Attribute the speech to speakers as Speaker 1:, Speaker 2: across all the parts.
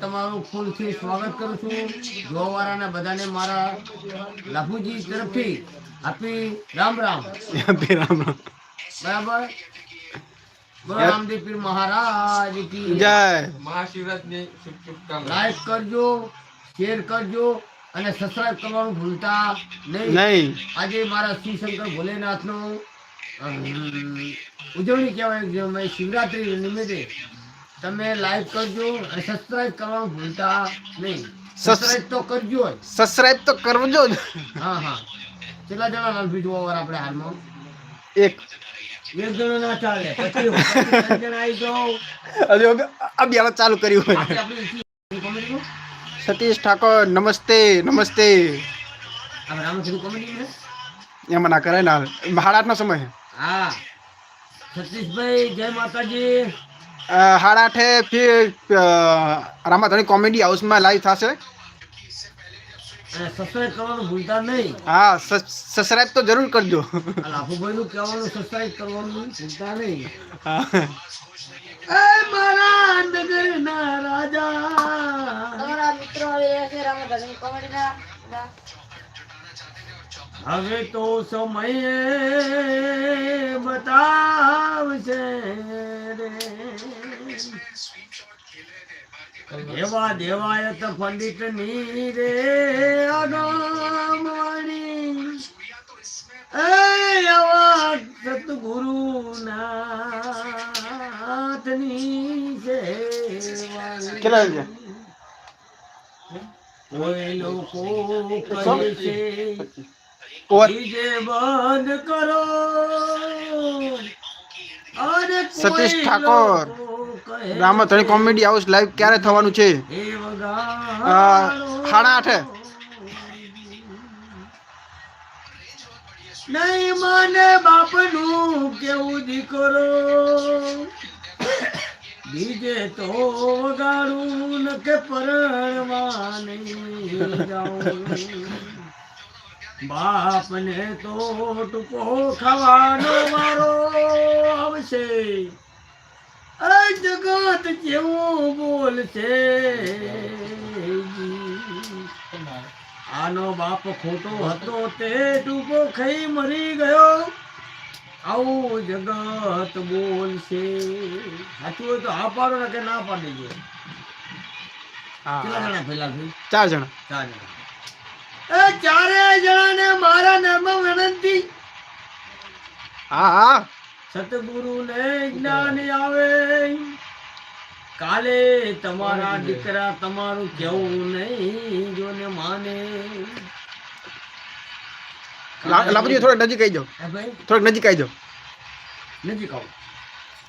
Speaker 1: તમારું ફૂલથી સ્વાગત કરું છું. જોવાવાળાને બધાને મારા લાભુજી તરફથી આપી રામ રામ.
Speaker 2: બે રામ રામ.
Speaker 1: બરાબર? રામદેવ પીર મહારાજ કી
Speaker 2: જય.
Speaker 3: મહાશિવરાત્રિની શુભકામના.
Speaker 1: લાઈક કરજો શેર કરજો અને સબસ્ક્રાઇબ કરવાનું ભૂલતા નહીં.
Speaker 2: નહીં.
Speaker 1: આજે મારા શ્રી શંકર ભોલેનાથનો ઉજવણી કહેવાય શિવરાત્રી નિમિત્તે તમે લાઈક કરજો અને સબસ્ક્રાઇબ કરવાનું ભૂલતા નહીં. સબસ્ક્રાઇબ તો કરજો જ.
Speaker 2: સબસ્ક્રાઇબ તો કરજો જ.
Speaker 1: હા હા. કેટલા જણા લાલભી જોવા વાળા આપણે હાલમાં?
Speaker 2: એક.
Speaker 1: એક જણો ના ચાલે. પછી પછી ત્રણ જણા આવી જાઓ.
Speaker 2: હજુ અભી- અભિયાન ચાલુ કર્યું હોય.
Speaker 1: આપણે આપણી કોમેડીમાં
Speaker 2: સતીશ ઠાકોર નમસ્તે નમસ્તે.
Speaker 1: આપણે રામચંદ્ર કોમેડી
Speaker 2: એમાં ના કરાય ના સાડા આઠનો સમય છે.
Speaker 1: હા. સતીશભાઈ જય માતાજી.
Speaker 2: અ, સાડા આઠે ફિર રામાધણી કોમેડી હાઉસમાં લાઈવ થશે.
Speaker 1: સબસ્ક્રાઇબ કરવાનું ભૂલતા નહીં.
Speaker 2: હા સબસ્ક્રાઇબ તો જરૂર કરજો.
Speaker 1: લાભુભાઈ નું કહેવાનું સબસ્ક્રાઇબ કરવાનું ભૂલતા નહીં. એ મારા નગરના રાજા.
Speaker 4: તમારા મિત્રો આવી છે રામધણી કોમેડીના.
Speaker 1: હવે તો સમયે બતાવશે રે. એવા તો પંડિતની રે અગામણી એ આવા સતગુરુ નાથની સેવા
Speaker 2: કેટલા છે
Speaker 1: કોઈ લોકો કહે છે
Speaker 2: સતીશ ઠાકોર,
Speaker 1: લોકો કહે
Speaker 2: કોમેડી હાઉસ લાઈવ ક્યારે થવાનું છે. સાડા આઠે.
Speaker 1: નહીં માને બાપનું કેવું દીકરો? બીજે તો વગાડું ન કે પરણવા નહીં જાઉં. બાપને તો ટૂંકો ખાવાનો મારો આવશે. આ જગત જેવું બોલશે. આનો બાપ ખોટો હતો તે ટૂંકો ખાઈ મરી ગયો. આવું જગત બોલશે. સાચું હોય તો હા પાડો ને કે ના પાડી ગયો કેટલા
Speaker 2: હા
Speaker 1: જણા ફેલા
Speaker 2: ચાર જણા.
Speaker 1: ચાર જણા. એ ચારે જણાને મારા નર્મ વિનંતી.
Speaker 2: હા હા.
Speaker 1: સતગુરુને જ્ઞાન આવે. કાલે તમારા દીકરા તમારું કેવું નહીં જો ને
Speaker 2: માને લાભજી થોડોક નજીક આવી જાઓ. થોડોક નજીક આવી જાઓ.
Speaker 1: નજીક આવો.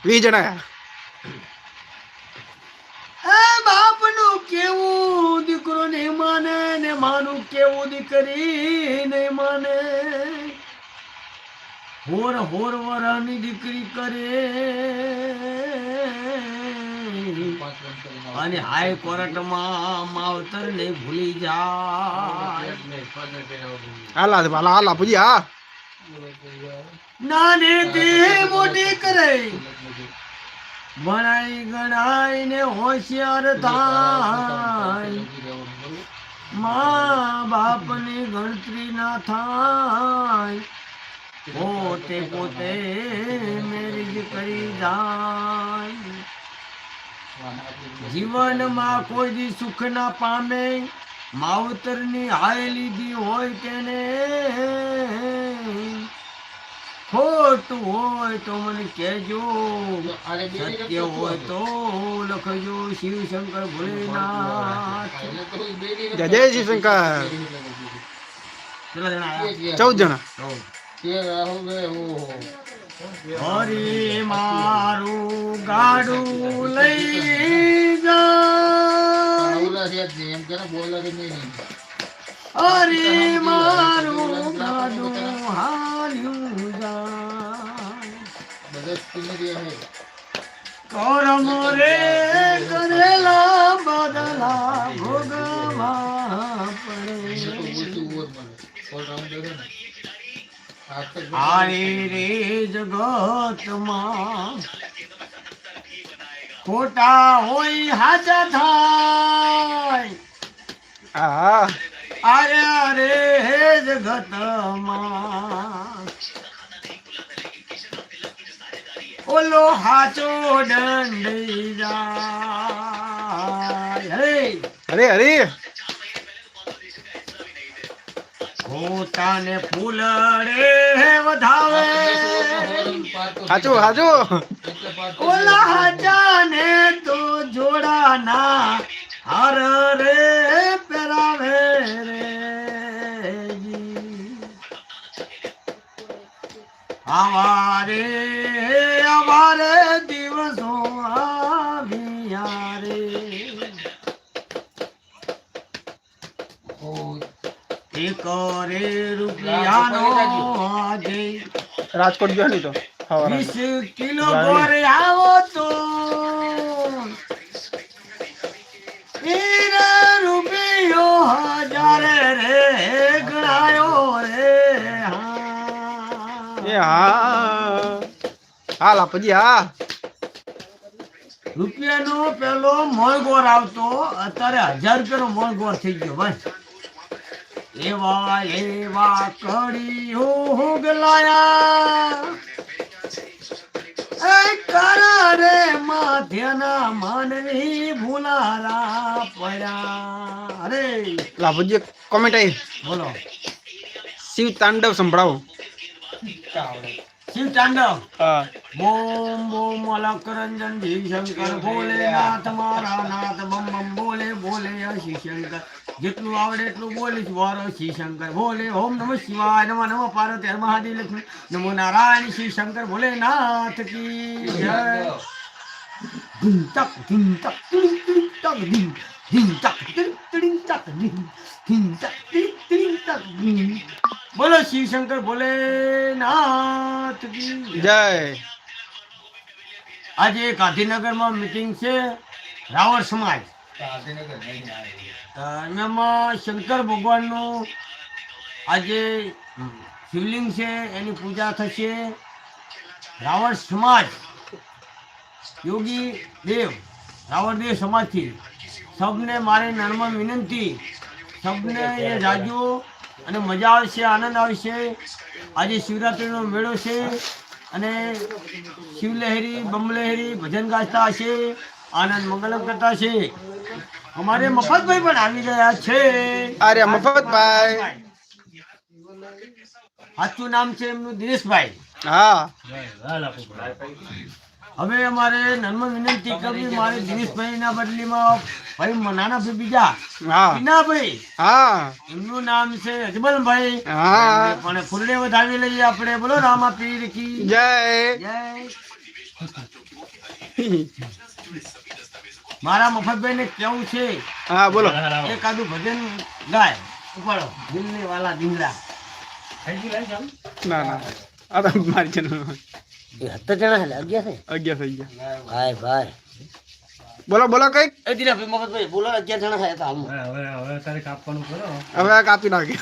Speaker 2: વી જણા.
Speaker 1: એ બાપનું કેવું દીકરો નહીં માને ને માનું કેવું દીકરી નહીં માને. હોર હોર વરાની દીકરી કરે. અને હાઈ કોર્ટમાં માવતર ને ભૂલી જાય.
Speaker 2: હાલા લા આલા લાભજી હા.
Speaker 1: નાને તે મોટી કરે. ભણાઈ ગણાઈ ને હોશિયાર થાય. મા બાપની ગણતરી ના થાય. પોતે પોતે મેરેજ કરી જાય. જીવનમાં કોઈ દી સુખ ના પામે માવતરની હાય લીધી હોય તેને. ખોટું હોય તો મને કહેજો સત્ય હોય તો લખજો શિવ શંકર ભોલેનાથ.
Speaker 2: જય જય શ્રી શંકર
Speaker 1: કેટલા જણા આયા?
Speaker 2: ચૌદ જણા.
Speaker 1: હરી મારું ગાડું લઈ હરી મારું ગાડું હાર્યું જાય. કરમ રે કરેલા બદલા ભોગવા પડે આરે રે જગતમાં ખોટા હોય હાજા થાય. અરે અરે હે જગતમાં ઓલો હાચો દંડી જાય. હરે
Speaker 2: અરે
Speaker 1: ખોટાને ફૂલડે વધાવે?
Speaker 3: હાજુ હાજુ
Speaker 1: ઓલા હાચાને તો જોડાના હર રે પેરાવે રે અમારે આવારે આવારે દિવસો આવ્યા એક રે રૂપિયાનો આજે.
Speaker 2: રાજકોટ ગયો ને તો?
Speaker 1: વીસ કિલો ગોરે આવો તો. રૂપિયો હજાર રે ગણાયો રે. હા.
Speaker 2: એ હા. હા લાપજી હા.
Speaker 1: રૂપિયાનો પેલો મોળગોર આવતો અત્યારે હજાર રૂપિયાનો મોળગોર થઈ ગયો બસ. એવા એવા કડી હુગલાયા. કરારે માધ્યના માનવી ભૂલારા પડ્યા. અરે.
Speaker 2: લાભજી કોમેન્ટ આવી
Speaker 1: બોલો.
Speaker 2: શિવ તાંડવ સંભળાવો.
Speaker 1: શિવ તાંડવ? બોમ બોમ અલક રંજન જી શંકર ભોલેનાથ મારા નાથ બમ બમ બોલે બોલે શિવ શંકર જેટલું આવડે એટલું બોલીશ. વારો શ્રી શંકર બોલે ઓમ નમઃ શિવાય નમઃ નમઃ પાર્વતી હર મહાદેવ લક્ષ્મી નમો નારાયણ શ્રી શંકર ભોલેનાથ કી જય. ધીમ તક ધીમ તક તિડિંગ તિડિંગ ધીમ. તક તિડિંગ તિડિંગ તક ધીમ. તક તિડિંગ તિડિંગ તક ધીમ. બોલો શ્રી શંકર ભોલેનાથ કી
Speaker 2: જય.
Speaker 1: આજે ગાંધીનગરમાં મીટિંગ છે રાવણ સમાજ. એમાં શંકર ભગવાનનું આજે શિવલિંગ છે, એની પૂજા થશે. રાવણ સમાજ, યોગી દેવ, રાવણ દેવ સમાજથી સબને મારે નર્મદ વિનંતી. સબને એ રાજુ અને મજા આવશે, આનંદ આવશે. આજે શિવરાત્રિનો મેળો છે અને શિવલહેરી, બમલહેરી ભજન ગાજતા હશે. આનંદ મંગલમ કરતા છે. અમારે મફતભાઈ પણ આવી ગયા છે.
Speaker 2: અરે મફતભાઈ.
Speaker 1: સાચું નામ છે એમનું દિનેશભાઈ.
Speaker 2: હા.
Speaker 1: હવે અમારે નર્મદ વિનંતી કરવી મારે દિનેશભાઈના બદલીમાં ભાઈ નાના ભાઈ બીજા.
Speaker 2: ના
Speaker 1: ભાઈ
Speaker 2: હા.
Speaker 1: એમનું નામ છે અજમલભાઈ.
Speaker 2: હા.
Speaker 1: પણ ફૂલને વધાવી લઈએ આપણે. બોલો રામા પીર કી.
Speaker 2: જય.
Speaker 1: જય. મારા મફતભાઈને કેવું છે?
Speaker 2: હા બોલો.
Speaker 1: એકાદું ભજન ગાય. ઉપાડો. દિલ્હી વાલા દિંગડા
Speaker 2: ના ના. આ તો મારી ચેનલ
Speaker 4: સત્તર જણા છે અગિયાર છે?
Speaker 2: અગિયાર થઈ ગયા.
Speaker 4: ભાઈ ભાઈ.
Speaker 2: બોલો બોલો કંઈક.
Speaker 4: એ દિલાભાઈ મફતભાઈ બોલો અગિયાર જણા છે તો આમ
Speaker 2: હવે આ કાપી નાખી.